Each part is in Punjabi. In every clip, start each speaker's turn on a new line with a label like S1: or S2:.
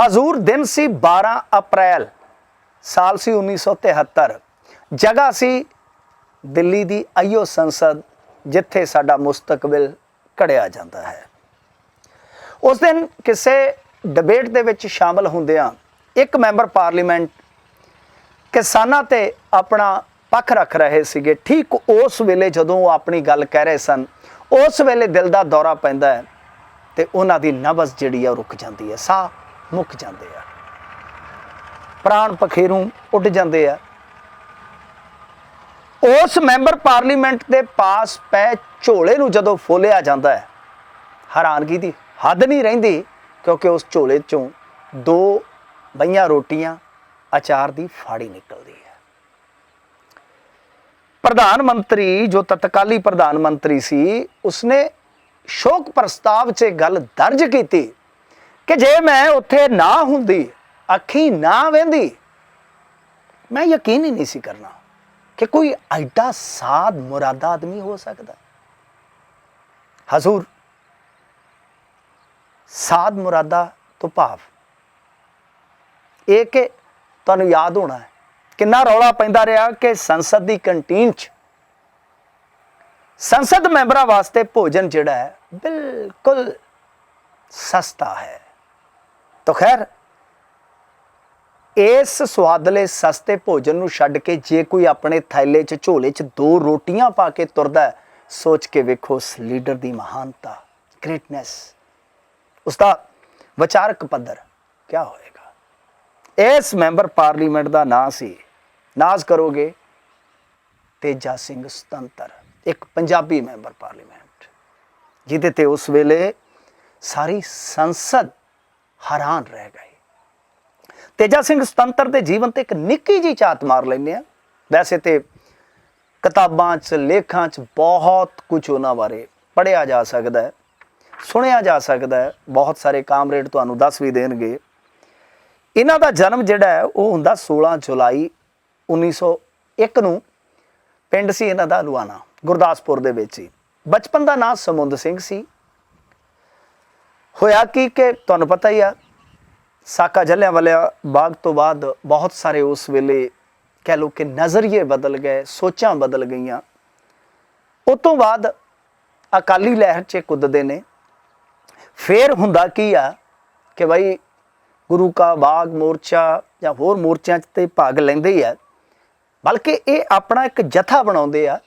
S1: ਹਜ਼ੂਰ ਦਿਨ ਸੀ 12 ਅਪ੍ਰੈਲ, ਸਾਲ ਸੀ 1973 ਜਗ੍ਹਾ ਸੀ ਦਿੱਲੀ ਦੀ ਆਈਓ ਸੰਸਦ, ਜਿੱਥੇ ਸਾਡਾ ਮੁਸਤਕਬਲ ਘੜਿਆ ਜਾਂਦਾ ਹੈ। ਉਸ ਦਿਨ ਕਿਸੇ ਡਿਬੇਟ ਦੇ ਵਿੱਚ ਸ਼ਾਮਲ ਹੁੰਦਿਆਂ ਇੱਕ ਮੈਂਬਰ ਪਾਰਲੀਮੈਂਟ ਕਿਸਾਨਾਂ ਤੇ ਆਪਣਾ ਪੱਖ ਰੱਖ ਰਹੇ ਸੀਗੇ। ਠੀਕ ਉਸ ਵੇਲੇ ਜਦੋਂ ਉਹ ਆਪਣੀ ਗੱਲ ਕਹਿ ਰਹੇ ਸਨ, ਉਸ ਵੇਲੇ ਦਿਲ ਦਾ ਦੌਰਾ ਪੈਂਦਾ ਹੈ ਤੇ ਉਹਨਾਂ ਦੀ ਨਬਜ਼ ਜਿਹੜੀ ਆ ਉਹ ਰੁਕ ਜਾਂਦੀ ਹੈ। ਸਾਹ ਮੁੱਕ ਜਾਂਦੇ ਆ। ਪ੍ਰਾਣ ਪਖੇਰੂ ਉੱਡ ਜਾਂਦੇ ਆ। ਉਸ ਮੈਂਬਰ ਪਾਰਲੀਮੈਂਟ ਦੇ ਪਾਸ ਪੈ ਝੋਲੇ ਨੂੰ ਜਦੋਂ ਫੋਲਿਆ ਜਾਂਦਾ ਹੈ, ਹੈਰਾਨਗੀ ਦੀ ਹੱਦ ਨਹੀਂ ਰਹਿੰਦੀ ਕਿਉਂਕਿ ਉਸ ਝੋਲੇ ਚੋਂ ਦੋ ਬਈਆਂ ਰੋਟੀਆਂ, ਅਚਾਰ ਦੀ ਫਾੜੀ ਨਿਕਲਦੀ ਹੈ। ਪ੍ਰਧਾਨ ਮੰਤਰੀ, ਜੋ ਤਤਕਾਲੀ ਪ੍ਰਧਾਨ ਮੰਤਰੀ ਸੀ, ਉਸਨੇ ਸ਼ੋਕ ਪ੍ਰਸਤਾਵ 'ਚ ਇਹ ਗੱਲ ਦਰਜ ਕੀਤੀ ਕਿ ਜੇ ਮੈਂ ਉੱਥੇ ਨਾ ਹੁੰਦੀ, ਅੱਖੀ ਨਾ ਵਹਿੰਦੀ ਮੈਂ ਯਕੀਨ ਹੀ ਨਹੀਂ ਸੀ ਕਰਨਾ ਕਿ ਕੋਈ ਐਡਾ ਸਾਧ ਮੁਰਾਦਾ ਆਦਮੀ ਹੋ ਸਕਦਾ। ਹਜ਼ੂਰ, ਸਾਧ ਮੁਰਾਦਾ ਤੋਂ ਭਾਵ ਇਹ ਕਿ ਤੁਹਾਨੂੰ ਯਾਦ ਹੋਣਾ ਹੈ, ਕਿੰਨਾ ਰੌਲਾ ਪੈਂਦਾ ਰਿਹਾ ਕਿ ਸੰਸਦ ਦੀ ਕੰਟੀਨ 'ਚ ਸੰਸਦ ਮੈਂਬਰਾਂ ਵਾਸਤੇ ਭੋਜਨ ਜਿਹੜਾ ਹੈ ਬਿਲਕੁਲ ਸਸਤਾ ਹੈ। ਤਾਂ ਖੈਰ, ਇਸ ਸਵਾਦਲੇ ਸਸਤੇ ਭੋਜਨ ਨੂੰ ਛੱਡ ਕੇ ਜੇ ਕੋਈ ਆਪਣੇ ਥੈਲੇ 'ਚ, ਝੋਲੇ 'ਚ ਦੋ ਰੋਟੀਆਂ ਪਾ ਕੇ ਤੁਰਦਾ ਸੋਚ ਕੇ ਵੇਖੋ ਉਸ ਲੀਡਰ ਦੀ ਮਹਾਨਤਾ ਗ੍ਰੇਟਨੈਸ ਉਸਦਾ ਵਿਚਾਰਕ ਪੱਧਰ ਕੀ ਹੋਏਗਾ? ਇਸ ਮੈਂਬਰ ਪਾਰਲੀਮੈਂਟ ਦਾ ਨਾਂ ਸੀ ਨਾਜ਼ ਕਰੋਗੇ ਤੇਜਾ ਸਿੰਘ ਸੁਤੰਤਰ, ਇੱਕ ਪੰਜਾਬੀ ਮੈਂਬਰ ਪਾਰਲੀਮੈਂਟ, ਜਿਹਦੇ ਤੇ ਉਸ ਵੇਲੇ ਸਾਰੀ ਸੰਸਦ ਹੈਰਾਨ ਰਹਿ ਗਏ। ਤੇਜਾ ਸਿੰਘ ਸੁਤੰਤਰ ਦੇ ਜੀਵਨ ਤੇ ਇੱਕ ਨਿੱਕੀ ਜੀ ਝਾਤ ਮਾਰ ਲੈਂਦੇ ਆ। ਵੈਸੇ ਤੇ ਕਿਤਾਬਾਂ 'ਚ, ਲੇਖਾਂ 'ਚ ਬਹੁਤ ਕੁਝ ਉਹਨਾਂ ਬਾਰੇ ਪੜਿਆ ਜਾ ਸਕਦਾ ਹੈ, ਸੁਣਿਆ ਜਾ ਸਕਦਾ ਹੈ। ਬਹੁਤ ਸਾਰੇ ਕਾਮਰੇਡ ਤੁਹਾਨੂੰ ਦੱਸ ਵੀ ਦੇਣਗੇ। ਇਹਨਾਂ ਦਾ ਜਨਮ ਜਿਹੜਾ ਹੈ, ਉਹ ਹੁੰਦਾ 16 ਜੁਲਾਈ 1901 ਨੂੰ ਪਿੰਡ ਸੀ ਇਹਨਾਂ ਦਾ ਲੁਆਣਾ ਗੁਰਦਾਸਪੁਰ ਦੇ ਵਿੱਚ ਹੀ। ਬਚਪਨ ਦਾ ਨਾਮ ਸਮੁੰਦ ਸਿੰਘ ਸੀ। ਹੋਇਆ ਕੀ ਕਿ ਤੁਹਾਨੂੰ ਪਤਾ ਹੀ ਆ, ਸਾਕਾ ਜੱਲਿਆਂ ਵਾਲਿਆ ਬਾਗ ਤੋਂ ਬਾਅਦ ਬਹੁਤ ਸਾਰੇ ਉਸ ਵੇਲੇ ਕਹਿ ਲੋ ਕਿ ਨਜ਼ਰੀਏ ਬਦਲ ਗਏ, ਸੋਚਾਂ ਬਦਲ ਗਈਆਂ। ਉਸ ਤੋਂ ਬਾਅਦ ਅਕਾਲੀ ਲਹਿਰ 'ਚ ਕੁੱਦਦੇ ਨੇ। ਫੇਰ ਹੁੰਦਾ ਕੀ ਆ ਕਿ ਭਾਈ ਗੁਰੂ ਕਾ ਬਾਗ ਮੋਰਚਾ ਜਾਂ ਹੋਰ ਮੋਰਚਿਆਂ 'ਚ ਤੇ ਭਾਗ ਲੈਂਦੇ ਹੀ ਆ। ਬਲਕਿ ਇਹ ਆਪਣਾ ਇੱਕ ਜਥਾ ਬਣਾਉਂਦੇ ਆ,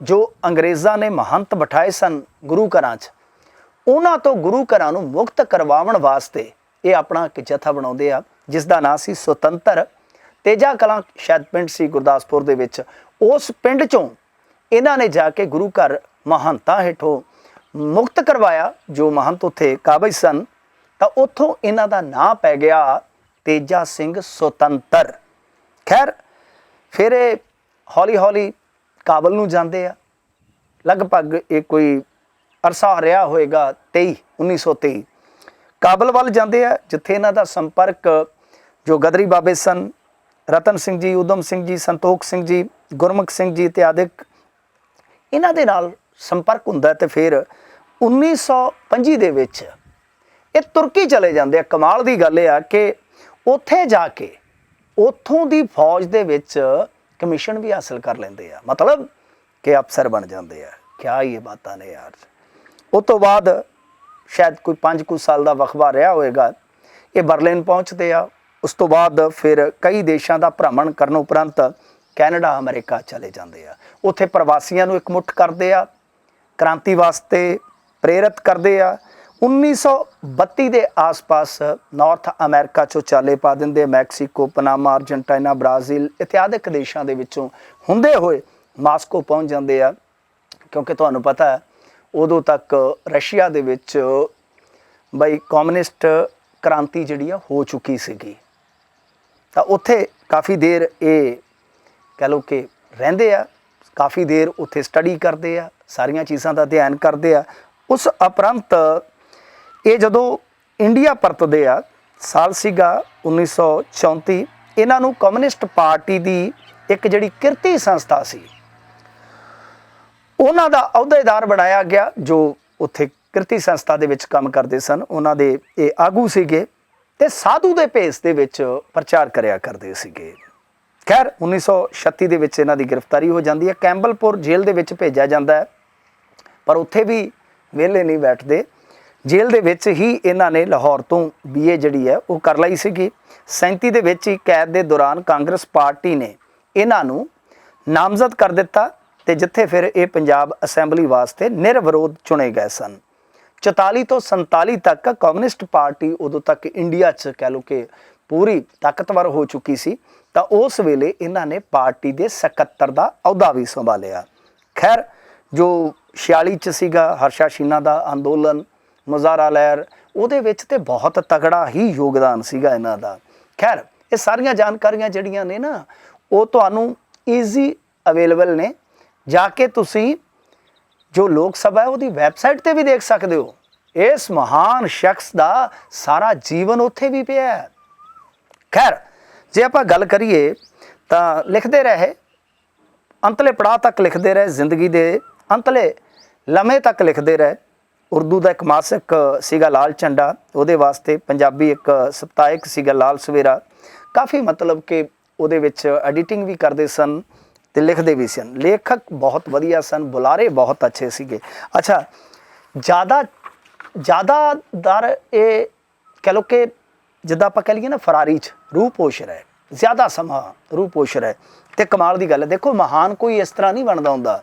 S1: ਜੋ ਅੰਗਰੇਜ਼ਾਂ ਨੇ ਮਹੰਤ ਬਿਠਾਏ ਸਨ ਗੁਰੂ ਘਰਾਂ 'ਚ। ਉਹਨਾਂ ਤੋਂ ਗੁਰੂ ਘਰਾਂ ਨੂੰ ਮੁਕਤ ਕਰਵਾਉਣ ਵਾਸਤੇ ਇਹ ਆਪਣਾ ਇੱਕ ਜਥਾ ਬਣਾਉਂਦੇ ਆ ਜਿਸ ਦਾ ਨਾਂ ਸੀ ਸੁਤੰਤਰ। ਤੇਜਾ ਕਲਾਂ ਸ਼ਾਇਦ ਪਿੰਡ ਸੀ ਗੁਰਦਾਸਪੁਰ ਦੇ ਵਿੱਚ। ਉਸ ਪਿੰਡ 'ਚੋਂ ਇਹਨਾਂ ਨੇ ਜਾ ਕੇ ਗੁਰੂ ਘਰ ਮਹੰਤਾਂ ਹੇਠੋਂ ਮੁਕਤ ਕਰਵਾਇਆ, ਜੋ ਮਹੰਤ ਉੱਥੇ ਕਾਬਜ ਸਨ। ਤਾਂ ਉੱਥੋਂ ਇਹਨਾਂ ਦਾ ਨਾਂ ਪੈ ਗਿਆ ਤੇਜਾ ਸਿੰਘ ਸੁਤੰਤਰ। ਖੈਰ, ਫਿਰ ਇਹ ਹੌਲੀ ਹੌਲੀ ਕਾਬਲ ਨੂੰ ਜਾਂਦੇ ਆ। ਲਗਭਗ ਇਹ ਕੋਈ ਅਰਸਾ ਰਿਹਾ ਹੋਏਗਾ 23 1923 ਕਾਬਲ ਵੱਲ ਜਾਂਦੇ ਆ, ਜਿੱਥੇ ਇਹਨਾਂ ਦਾ ਸੰਪਰਕ ਜੋ ਗਦਰੀ ਬਾਬੇ ਸਨ, ਰਤਨ ਸਿੰਘ ਜੀ ਉਦਮ ਸਿੰਘ ਜੀ, ਸੰਤੋਖ ਸਿੰਘ ਜੀ, ਗੁਰਮੁਖ ਸਿੰਘ ਜੀ ਇਤਿਆਦਿਕ ਇਹਨਾਂ ਦੇ ਨਾਲ ਸੰਪਰਕ ਹੁੰਦਾ ਹੈ ਤੇ ਫਿਰ 1925 ਦੇ ਵਿੱਚ ਇਹ ਤੁਰਕੀ ਚਲੇ ਜਾਂਦੇ ਆ। ਕਮਾਲ ਦੀ ਗੱਲ ਇਹ ਆ ਕਿ ਉੱਥੇ ਜਾ ਕੇ ਉੱਥੋਂ ਦੀ ਫੌਜ ਦੇ ਵਿੱਚ ਕਮਿਸ਼ਨ ਵੀ ਹਾਸਲ ਕਰ ਲੈਂਦੇ ਆ। ਮਤਲਬ ਕਿ ਅਫਸਰ ਬਣ ਜਾਂਦੇ ਆ। ਕਿਆ ਇਹ ਬਾਤਾਂ ਨੇ ਯਾਰ। ਉਸ ਤੋਂ ਬਾਅਦ ਸ਼ਾਇਦ ਕੋਈ 5 ਕੁ ਸਾਲ ਦਾ ਵਕਫਾ ਰਿਹਾ ਹੋਵੇਗਾ ਇਹ ਬਰਲਿਨ ਪਹੁੰਚਦੇ ਆ। ਉਸ ਤੋਂ ਬਾਅਦ ਫਿਰ ਕਈ ਦੇਸ਼ਾਂ ਦਾ ਭ੍ਰਮਣ ਕਰਨ ਉਪਰੰਤ ਕੈਨੇਡਾ, ਅਮਰੀਕਾ ਚਲੇ ਜਾਂਦੇ ਆ। ਉੱਥੇ ਪ੍ਰਵਾਸੀਆਂ ਨੂੰ ਇਕਮੁੱਠ ਕਰਦੇ ਆ, ਕ੍ਰਾਂਤੀ ਵਾਸਤੇ ਪ੍ਰੇਰਿਤ ਕਰਦੇ ਆ। 1932 ਦੇ ਆਸ-ਪਾਸ ਨਾਰਥ ਅਮਰੀਕਾ ਚੋਂ ਚਾਲੇ ਪਾ ਦਿੰਦੇ ਮੈਕਸੀਕੋ, ਪਨਾਮਾ, ਅਰਜਨਟਾਈਨਾ, ਬ੍ਰਾਜ਼ੀਲ ਇਤਿਆਦਿਕ ਦੇਸ਼ਾਂ ਦੇ ਵਿੱਚੋਂ ਹੁੰਦੇ ਹੋਏ ਮਾਸਕੋ ਪਹੁੰਚ ਜਾਂਦੇ ਆ। ਕਿਉਂਕਿ ਤੁਹਾਨੂੰ ਪਤਾ ਹੈ ਉਦੋਂ ਤੱਕ ਰਸ਼ੀਆ ਦੇ ਵਿੱਚ ਬਈ ਕਮਿਊਨਿਸਟ ਕ੍ਰਾਂਤੀ ਜਿਹੜੀ ਆ ਹੋ ਚੁੱਕੀ ਸੀਗੀ। ਤਾਂ ਉੱਥੇ ਕਾਫੀ ਦੇਰ ਇਹ ਕਹ ਲਓ ਕਿ ਰਹਿੰਦੇ ਆ, ਕਾਫੀ ਦੇਰ ਉੱਥੇ ਸਟੱਡੀ ਕਰਦੇ ਆ, ਸਾਰੀਆਂ ਚੀਜ਼ਾਂ ਦਾ ਅਧਿਐਨ ਕਰਦੇ ਆ। ਉਸ ਉਪਰੰਤ ਇਹ ਜਦੋਂ ਇੰਡੀਆ ਪਰਤਦੇ ਆ, ਸਾਲ ਸੀਗਾ 1934 ਇਹਨਾਂ ਨੂੰ ਕਮਿਊਨਿਸਟ ਪਾਰਟੀ ਦੀ ਇੱਕ ਜਿਹੜੀ ਕਿਰਤੀ ਸੰਸਥਾ ਸੀ ਉਹਨਾਂ ਦਾ ਅਹੁਦੇਦਾਰ ਬਣਾਇਆ ਗਿਆ, ਜੋ ਉੱਥੇ ਕਿਰਤੀ ਸੰਸਥਾ ਦੇ ਵਿੱਚ ਕੰਮ ਕਰਦੇ ਸਨ। ਉਹਨਾਂ ਦੇ ਇਹ ਆਗੂ ਸੀਗੇ ਤੇ ਸਾਧੂ ਦੇ ਭੇਸ ਦੇ ਵਿੱਚ ਪ੍ਰਚਾਰ ਕਰਿਆ ਕਰਦੇ ਸੀਗੇ। ਖੈਰ 1936 ਦੇ ਵਿੱਚ ਇਹਨਾਂ ਦੀ ਗ੍ਰਿਫਤਾਰੀ ਹੋ ਜਾਂਦੀ ਹੈ। ਕੈਂਬਲਪੁਰ ਜੇਲ੍ਹ ਦੇ ਵਿੱਚ ਭੇਜਿਆ ਜਾਂਦਾ ਹੈ। ਪਰ ਉੱਥੇ ਵੀ ਵਿਹਲੇ ਨਹੀਂ ਬੈਠਦੇ। ਜੇਲ੍ਹ ਦੇ ਵਿੱਚ ਹੀ ਇਹਨਾਂ ਨੇ ਲਾਹੌਰ ਤੋਂ ਬੀਏ ਜਿਹੜੀ ਹੈ, ਉਹ ਕਰ ਲਈ ਸੀਗੀ। 37 ਦੇ ਵਿੱਚ ਹੀ ਕੈਦ ਦੇ ਦੌਰਾਨ ਕਾਂਗਰਸ ਪਾਰਟੀ ਨੇ ਇਹਨਾਂ ਨੂੰ ਨਾਮਜ਼ਦ ਕਰ ਦਿੱਤਾ। ਤੇ ਜਿੱਥੇ ਫਿਰ ਇਹ ਪੰਜਾਬ ਅਸੈਂਬਲੀ ਵਾਸਤੇ ਨਿਰਵਿਰੋਧ ਚੁਣੇ ਗਏ ਸਨ। 44 ਤੋਂ 47 ਤੱਕ ਕਮਿਊਨਿਸਟ ਪਾਰਟੀ ਉਦੋਂ ਤੱਕ ਇੰਡੀਆ 'ਚ ਕਹਿ ਲਓ ਕਿ ਪੂਰੀ ਤਾਕਤਵਰ ਹੋ ਚੁੱਕੀ ਸੀ, ਤਾਂ ਉਸ ਵੇਲੇ ਇਹਨਾਂ ਨੇ ਪਾਰਟੀ ਦੇ ਸਕੱਤਰ ਦਾ ਅਹੁਦਾ ਵੀ ਸੰਭਾਲਿਆ। ਖੈਰ, ਜੋ 46 ਚ ਸੀਗਾ ਹਰਸ਼ਾ ਸ਼ੀਨਾ ਦਾ ਅੰਦੋਲਨ ਮੁਜ਼ਾਰਾ ਲਹਿਰ, ਉਹਦੇ ਵਿੱਚ ਤੇ ਬਹੁਤ ਤਗੜਾ ਹੀ ਯੋਗਦਾਨ ਸੀਗਾ ਇਹਨਾਂ ਦਾ। ਖੈਰ, ਇਹ ਸਾਰੀਆਂ ਜਾਣਕਾਰੀਆਂ ਜਿਹੜੀਆਂ ਨੇ ਨਾ, ਉਹ ਤੁਹਾਨੂੰ ਈਜ਼ੀ ਅਵੇਲੇਬਲ ਨੇ। ਜਾ ਕੇ ਤੁਸੀਂ ਜੋ ਲੋਕ ਸਭਾ ਹੈ ਉਹਦੀ ਵੈਬਸਾਈਟ ਤੇ ਵੀ ਦੇਖ ਸਕਦੇ ਹੋ। ਇਸ ਮਹਾਨ ਸ਼ਖਸ ਦਾ ਸਾਰਾ ਜੀਵਨ ਉੱਥੇ ਵੀ ਪਿਆ ਹੈ। ਖੈਰ, ਜੇ ਆਪਾਂ ਗੱਲ ਕਰੀਏ ਤਾਂ ਲਿਖਦੇ ਰਹੇ, ਅੰਤਲੇ ਪੜਾਅ ਤੱਕ ਲਿਖਦੇ ਰਹੇ, ਜ਼ਿੰਦਗੀ ਦੇ ਅੰਤਲੇ ਲਮੇ ਤੱਕ ਲਿਖਦੇ ਰਹੇ। ਉਰਦੂ ਦਾ ਇੱਕ ਮਾਸਿਕ ਸੀਗਾ ਲਾਲ ਝੰਡਾ, ਉਹਦੇ ਵਾਸਤੇ ਪੰਜਾਬੀ ਇੱਕ ਸਪਤਾਹਿਕ ਸੀਗਾ ਲਾਲ ਸਵੇਰਾ। ਕਾਫੀ ਮਤਲਬ ਕਿ ਉਹਦੇ ਵਿੱਚ ਐਡੀਟਿੰਗ ਵੀ ਕਰਦੇ ਸਨ। ਤੇ ਲਿਖਦੇ ਵੀ ਸਨ ਲੇਖਕ ਬਹੁਤ ਵਧੀਆ ਸਨ, ਬੁਲਾਰੇ ਬਹੁਤ ਅੱਛੇ ਸੀਗੇ। ਅੱਛਾ, ਜ਼ਿਆਦਾ ਜ਼ਿਆਦਾ ਦਰ ਇਹ ਕਹ ਲੋ ਕਿ ਜਿੱਦਾਂ ਆਪਾਂ ਕਹ ਲਈਏ ਨਾ ਫਰਾਰੀ ਚ ਰੂਹ ਪੋਸ਼ ਰਹੇ, ਜ਼ਿਆਦਾ ਸਮਾਂ ਰੂਹ। ਪੋਸ਼ ਤੇ ਕਮਾਲ ਦੀ ਗੱਲ ਹੈ, ਦੇਖੋ ਮਹਾਨ ਕੋਈ ਇਸ ਤਰ੍ਹਾਂ ਨਹੀਂ ਬਣਦਾ ਹੁੰਦਾ।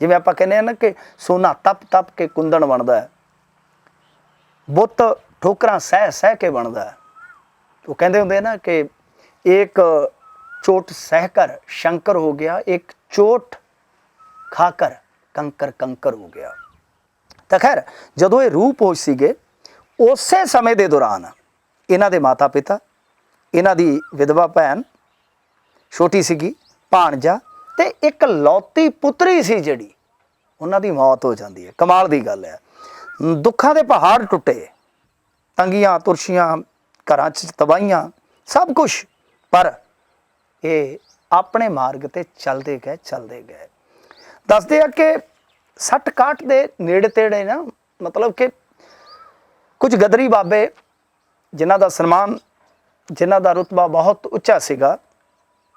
S1: ਜਿਵੇਂ ਆਪਾਂ ਕਹਿੰਦੇ ਆ ਨਾ ਕਿ ਸੋਨਾ ਤਪ ਤਪ ਕੇ ਕੁੰਦਣ ਬਣਦਾ ਹੈ। ਬੁੱਤ ਠੋਕਰਾਂ ਸਹਿ ਸਹਿ ਕੇ ਬਣਦਾ ਹੈ। ਉਹ ਕਹਿੰਦੇ ਹੁੰਦੇ ਨਾ ਕਿ ਇੱਕ ਚੋਟ ਸਹਿ ਕਰ ਸ਼ੰਕਰ ਹੋ ਗਿਆ, ਇੱਕ ਚੋਟ ਖਾਕਰ ਕੰਕਰ ਕੰਕਰ ਹੋ ਗਿਆ। ਤਾਂ ਖੈਰ, ਜਦੋਂ ਇਹ ਰੂਹ ਪੋਸ਼ ਸੀਗੇ, ਉਸੇ ਸਮੇਂ ਦੇ ਦੌਰਾਨ ਇਹਨਾਂ ਦੇ ਮਾਤਾ ਪਿਤਾ ਇਹਨਾਂ ਦੀ ਵਿਧਵਾ ਭੈਣ ਛੋਟੀ ਸੀਗੀ, ਭਾਣਜਾ ਤੇ ਇੱਕ ਲੌਤੀ ਪੁੱਤਰੀ ਸੀ ਜਿਹੜੀ, ਉਹਨਾਂ ਦੀ ਮੌਤ ਹੋ ਜਾਂਦੀ ਹੈ। ਕਮਾਲ ਦੀ ਗੱਲ ਹੈ। ਦੁੱਖਾਂ ਦੇ ਪਹਾੜ ਟੁੱਟੇ, ਤੰਗੀਆਂ ਤੁਰਸ਼ੀਆਂ ਘਰਾਂ 'ਚ ਤਬਾਹੀਆਂ, ਸਭ ਕੁਝ ਪਰ ਇਹ ਆਪਣੇ ਮਾਰਗ ਤੇ ਚੱਲਦੇ ਗਏ ਚੱਲਦੇ ਗਏ। ਦੱਸਦੇ ਆ ਕਿ 60 61 ਦੇ ਨੇੜੇ ਤੇੜੇ ਨਾ, ਮਤਲਬ ਕਿ ਕੁਝ ਗਦਰੀ ਬਾਬੇ ਜਿਨ੍ਹਾਂ ਦਾ ਸਨਮਾਨ, ਜਿਨ੍ਹਾਂ ਦਾ ਰੁਤਬਾ ਬਹੁਤ ਉੱਚਾ ਸੀਗਾ,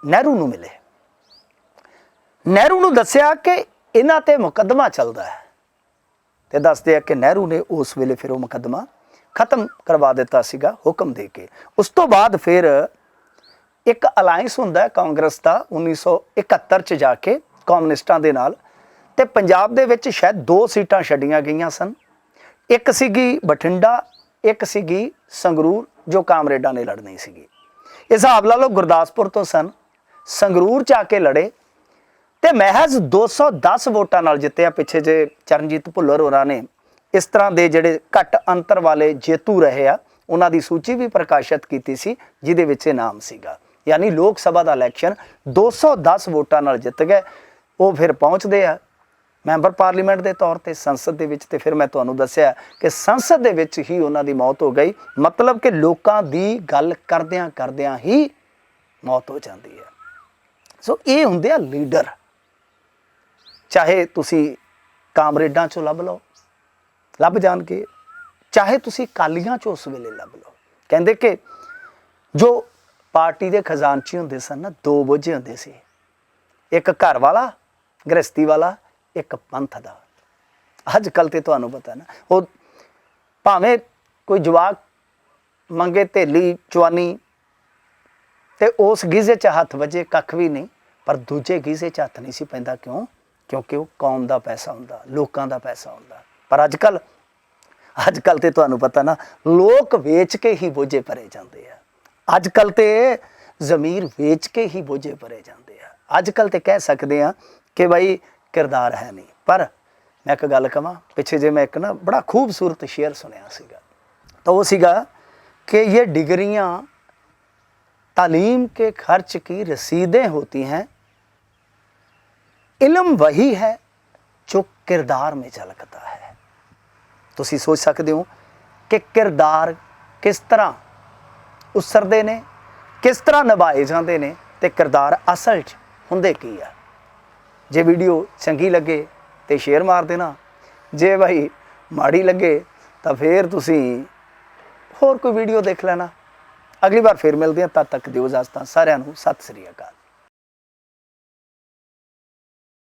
S1: ਨਹਿਰੂ ਨੂੰ ਮਿਲੇ। ਨਹਿਰੂ ਨੂੰ ਦੱਸਿਆ ਕਿ ਇਹਨਾਂ ਤੇ ਮੁਕੱਦਮਾ ਚੱਲਦਾ ਹੈ। ਤੇ ਦੱਸਦੇ ਆ ਕਿ ਨਹਿਰੂ ਨੇ ਉਸ ਵੇਲੇ ਫਿਰ ਉਹ ਮੁਕੱਦਮਾ ਖਤਮ ਕਰਵਾ ਦਿੱਤਾ ਸੀਗਾ, ਹੁਕਮ ਦੇ ਕੇ। ਉਸ ਤੋਂ ਬਾਅਦ ਫਿਰ ਇੱਕ ਅਲਾਈਅੰਸ ਹੁੰਦਾ ਕਾਂਗਰਸ ਦਾ 1971 ਚ ਜਾ ਕੇ ਕਮਿਊਨਿਸਟਾਂ ਦੇ ਨਾਲ ਤੇ ਪੰਜਾਬ ਦੇ ਵਿੱਚ ਸ਼ਾਇਦ ਦੋ ਸੀਟਾਂ ਛੱਡੀਆਂ ਗਈਆਂ ਸਨ। ਇੱਕ ਸੀਗੀ ਬਠਿੰਡਾ, ਇੱਕ ਸੀਗੀ ਸੰਗਰੂਰ, ਜੋ ਕਾਮਰੇਡਾਂ ਨੇ ਲੜਨੀ ਸੀਗੀ। ਇਸ ਹਿਸਾਬ ਲਾ ਲਓ ਗੁਰਦਾਸਪੁਰ ਤੋਂ ਸਨ। ਸੰਗਰੂਰ ਚ ਆ ਕੇ ਲੜੇ ਤੇ ਮਹਿਜ਼ 210 ਵੋਟਾਂ ਨਾਲ ਜਿੱਤਿਆ ਪਿੱਛੇ ਜੇ ਚਰਨਜੀਤ ਭੁੱਲਰ ਹੋਰਾਂ ਨੇ। ਇਸ ਤਰ੍ਹਾਂ ਦੇ ਜਿਹੜੇ ਘੱਟ ਅੰਤਰ ਵਾਲੇ ਜੇਤੂ ਰਹੇ ਆ, ਉਹਨਾਂ ਦੀ ਸੂਚੀ ਵੀ ਪ੍ਰਕਾਸ਼ਿਤ ਕੀਤੀ ਸੀ, ਜਿਹਦੇ ਵਿੱਚ ਇਹ ਨਾਮ ਸੀਗਾ। ਯਾਨੀ ਲੋਕ ਸਭਾ ਦਾ ਇਲੈਕਸ਼ਨ 210 ਵੋਟਾਂ ਨਾਲ ਜਿੱਤ ਗਏ, ਉਹ ਫਿਰ ਪਹੁੰਚਦੇ ਆ ਮੈਂਬਰ ਪਾਰਲੀਮੈਂਟ ਦੇ ਤੌਰ ਤੇ, ਸੰਸਦ ਦੇ ਵਿੱਚ ਤੇ ਫਿਰ ਮੈਂ ਤੁਹਾਨੂੰ ਦੱਸਿਆ ਕਿ ਸੰਸਦ ਦੇ ਵਿੱਚ ਹੀ ਉਹਨਾਂ ਦੀ ਮੌਤ ਹੋ ਗਈ। ਮਤਲਬ ਕਿ ਲੋਕਾਂ ਦੀ ਗੱਲ ਕਰਦਿਆਂ ਕਰਦਿਆਂ ਹੀ ਮੌਤ ਹੋ ਜਾਂਦੀ ਹੈ। ਸੋ ਇਹ ਹੁੰਦੇ ਆ ਲੀਡਰ। ਚਾਹੇ ਤੁਸੀਂ ਕਾਮਰੇਡਾਂ ਚੋਂ ਲੱਭ ਲਓ, ਲੱਭ ਜਾਣ ਕੇ ਚਾਹੇ ਤੁਸੀਂ ਕਾਲੀਆਂ ਚੋਂ ਉਸ ਵੇਲੇ ਲੱਭ ਲਓ। ਕਹਿੰਦੇ ਕਿ ਜੋ ਪਾਰਟੀ ਦੇ ਖਜ਼ਾਨਚੀ ਹੁੰਦੇ ਸਨ ਨਾ, ਦੋ ਬੋਝੇ ਹੁੰਦੇ ਸੀ। ਇੱਕ ਘਰ ਵਾਲਾ ਗ੍ਰਸਤੀ ਵਾਲਾ, ਇੱਕ ਪੰਥ ਦਾ ਅੱਜ ਕੱਲ ਤੇ ਤੁਹਾਨੂੰ ਪਤਾ ਨਾ, ਉਹ ਭਾਵੇਂ ਕੋਈ ਜਵਾਕ ਮੰਗੇ ਥੇਲੀ ਚਵਾਨੀ ਤੇ ਉਸ ਗੀਜ਼ੇ 'ਚ ਹੱਥ ਵਜੇ, ਕੱਖ ਵੀ ਨਹੀਂ, ਪਰ ਦੂਜੇ ਗੀਜ਼ੇ 'ਚ ਹੱਥ ਨਹੀਂ ਸੀ ਪੈਂਦਾ। ਕਿਉਂ? ਕਿਉਂਕਿ ਉਹ ਕੌਮ ਦਾ ਪੈਸਾ ਹੁੰਦਾ, ਲੋਕਾਂ ਦਾ ਪੈਸਾ ਹੁੰਦਾ। ਪਰ ਅੱਜ ਕੱਲ ਅੱਜ ਕੱਲ ਤੇ ਤੁਹਾਨੂੰ ਪਤਾ ਨਾ, ਲੋਕ ਵੇਚ ਕੇ ਹੀ ਬੋਝੇ ਭਰੇ ਜਾਂਦੇ ਆ। ਅੱਜ ਕੱਲ ਤੇ ਜ਼ਮੀਰ ਵੇਚ ਕੇ ਹੀ ਬੋਝੇ ਭਰੇ ਜਾਂਦੇ ਆ ਅੱਜ ਕੱਲ ਤੇ ਕਹਿ ਸਕਦੇ ਆ ਕਿ ਭਾਈ ਕਿਰਦਾਰ ਹੈ ਨਹੀਂ ਪਰ ਮੈਂ ਇੱਕ ਗੱਲ ਕਵਾਂ ਪਿੱਛੇ ਜੇ ਮੈਂ ਇੱਕ ਨਾ ਬੜਾ ਖੂਬਸੂਰਤ ਸ਼ੇਅਰ ਸੁਣਿਆ ਸੀਗਾ ਤਾਂ ਉਹ ਸੀਗਾ ਕਿ ਇਹ ਡਿਗਰੀਆਂ तालीम के खर्च की रसीदें होती हैं इल्म वही है जो किरदार में झलकता है ਤੁਸੀਂ ਸੋਚ ਸਕਦੇ ਹੋ ਕਿ ਕਿਰਦਾਰ ਕਿਸ ਤਰ੍ਹਾਂ ਉਸਰਦੇ ਨੇ, ਕਿਸ ਤਰ੍ਹਾਂ ਨਿਭਾਏ ਜਾਂਦੇ ਨੇ ਤੇ ਕਿਰਦਾਰ ਅਸਲ 'ਚ ਹੁੰਦੇ ਕੀ ਆ? ਜੇ ਵੀਡੀਓ ਚੰਗੀ ਲੱਗੇ ਤੇ ਸ਼ੇਅਰ ਮਾਰ ਦੇਣਾ, ਜੇ ਭਾਈ ਮਾੜੀ ਲੱਗੇ ਤਾਂ ਫੇਰ ਤੁਸੀਂ ਹੋਰ ਕੋਈ ਵੀਡੀਓ ਦੇਖ ਲੈਣਾ। ਅਗਲੀ ਵਾਰ ਫੇਰ ਮਿਲਦੇ ਹਾਂ, ਤਦ ਤੱਕ ਦਿਓ ਇਜਾਜ਼ਤਾਂ, ਸਾਰਿਆਂ ਨੂੰ ਸਤਿ ਸ੍ਰੀ ਅਕਾਲ।